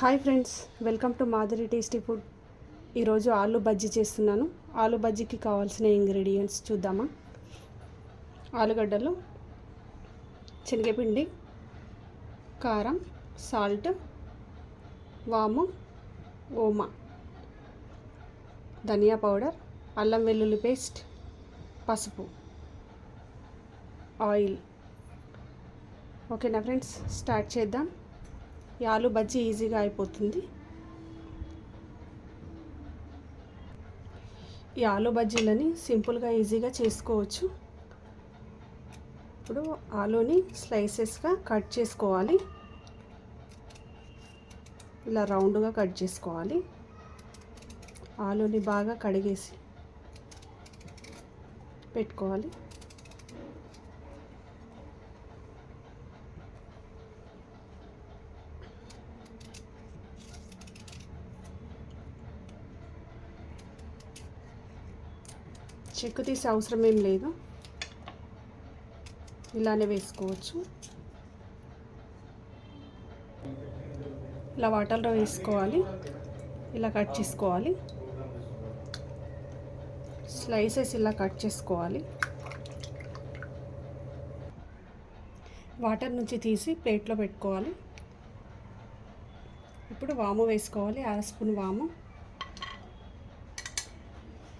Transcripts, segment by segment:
Hi friends welcome to Madhuri tasty food. ఈరోజు ఆలు బజ్జీ చేస్తున్నాను. ఆలు బజ్జీకి కావాల్సిన ఇంగ్రీడియంట్స్ చూద్దామా? ఆలుగడ్డలు శనగపిండి కారం సాల్ట్ వాము ఓమా ధనియా పౌడర్ అల్లం వెల్లుల్లి పేస్ట్ పసుపు ఆయిల్. ఓకేనా ఫ్రెండ్స్ స్టార్ట్ చేద్దాం. ఈ ఆలు బజ్జీ ఈజీగా అయిపోతుంది. ఈ ఆలు బజ్జీలని సింపుల్గా ఈజీగా చేసుకోవచ్చు. ఇప్పుడు ఆలూని స్లైసెస్గా కట్ చేసుకోవాలి. ఇలా రౌండ్గా కట్ చేసుకోవాలి. ఆలూని బాగా కడిగేసి పెట్టుకోవాలి. చెక్కు తీసే అవసరం ఏం లేదు. ఇలానే వేసుకోవచ్చు. ఇలా వాటర్లో వేసుకోవాలి. ఇలా కట్ చేసుకోవాలి. స్లైసెస్ ఇలా కట్ చేసుకోవాలి. వాటర్ నుంచి తీసి ప్లేట్లో పెట్టుకోవాలి. ఇప్పుడు వాము వేసుకోవాలి. అర స్పూన్ వాము.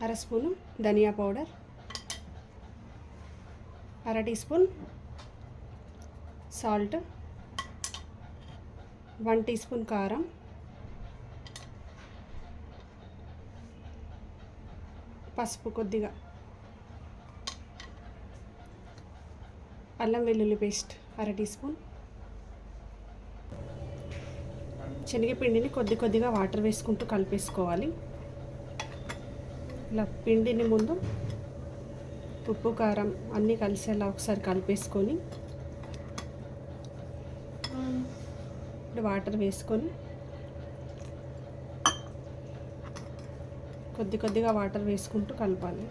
అర స్పూను ధనియా పౌడర్. అర teaspoon salt. One teaspoon కారం. పసుపు కొద్దిగా. అల్లం వెల్లుల్లి పేస్ట్ అర టీ స్పూన్. శనగపిండిని కొద్ది కొద్దిగా వాటర్ వేసుకుంటూ కలిపేసుకోవాలి. ఇలా పిండిని ముందు ఉప్పు కారం అన్నీ కలిసేలా ఒకసారి కలిపేసుకొని ఇప్పుడు వాటర్ వేసుకొని కొద్ది కొద్దిగా వాటర్ వేసుకుంటూ కలపాలి.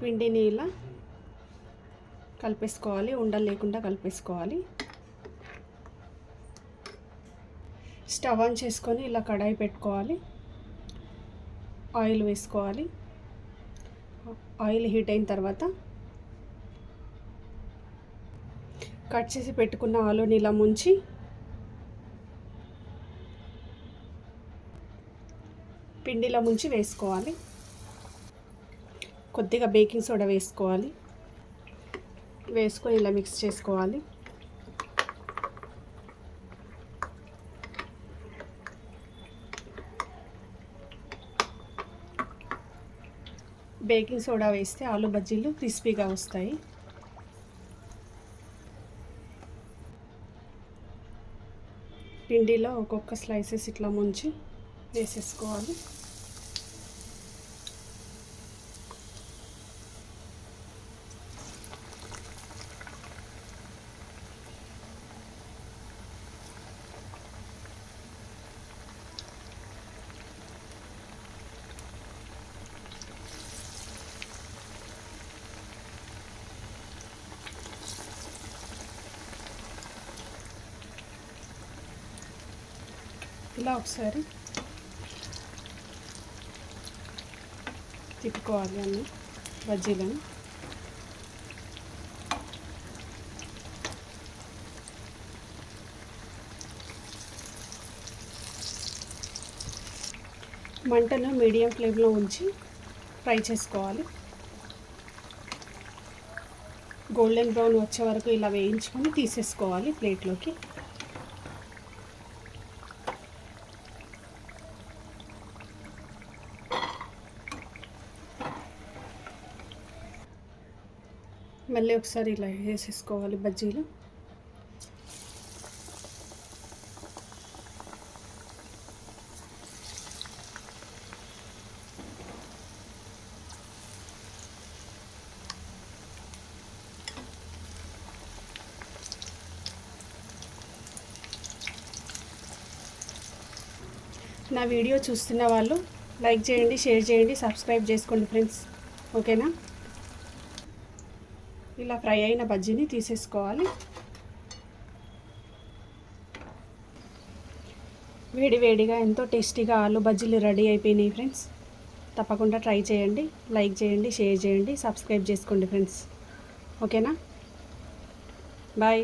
పిండిని ఇలా కలిపేసుకోవాలి ఉండలు లేకుండా కలిపేసుకోవాలి. స్టవ్ ఆన్ చేసుకొని ఇలా కడాయి పెట్టుకోవాలి. ఆయిల్ వేసుకోవాలి. ఆయిల్ హీట్ అయిన తర్వాత కట్ చేసి పెట్టుకున్న ఆలుని ఇలా ముంచి పిండిలో ముంచి వేసుకోవాలి. కొద్దిగా బేకింగ్ సోడా వేసుకోవాలి. వేసుకొని ఇలా మిక్స్ చేసుకోవాలి. బేకింగ్ సోడా వేస్తే ఆలు బజ్జీలు క్రిస్పీగా వస్తాయి. పిండిలో ఒక్కొక్క స్లైసెస్ ఇట్లా ముంచి వేసేసుకోవాలి. ఇలా ఒకసారి తిప్పుకోవాలి అన్ని బజ్జీలను. మంటను మీడియం ఫ్లేమ్లో ఉంచి ఫ్రై చేసుకోవాలి. గోల్డెన్ బ్రౌన్ వచ్చే వరకు ఇలా వేయించుకొని తీసేసుకోవాలి ప్లేట్లోకి. మళ్ళీ ఒకసారి ఇలా వేసేసుకోవాలి బజ్జీలు. నా వీడియో చూస్తున్న వాళ్ళు లైక్ చేయండి షేర్ చేయండి సబ్స్క్రైబ్ చేసుకోండి ఫ్రెండ్స్. ఓకేనా? ఇలా ఫ్రై అయిన బజ్జీని తీసేసుకోవాలి. వేడి వేడిగా ఎంతో టేస్టీగా ఆలు బజ్జీలు రెడీ అయిపోయినాయి ఫ్రెండ్స్. తప్పకుండా ట్రై చేయండి లైక్ చేయండి షేర్ చేయండి సబ్స్క్రైబ్ చేసుకోండి ఫ్రెండ్స్. ఓకేనా? బాయ్.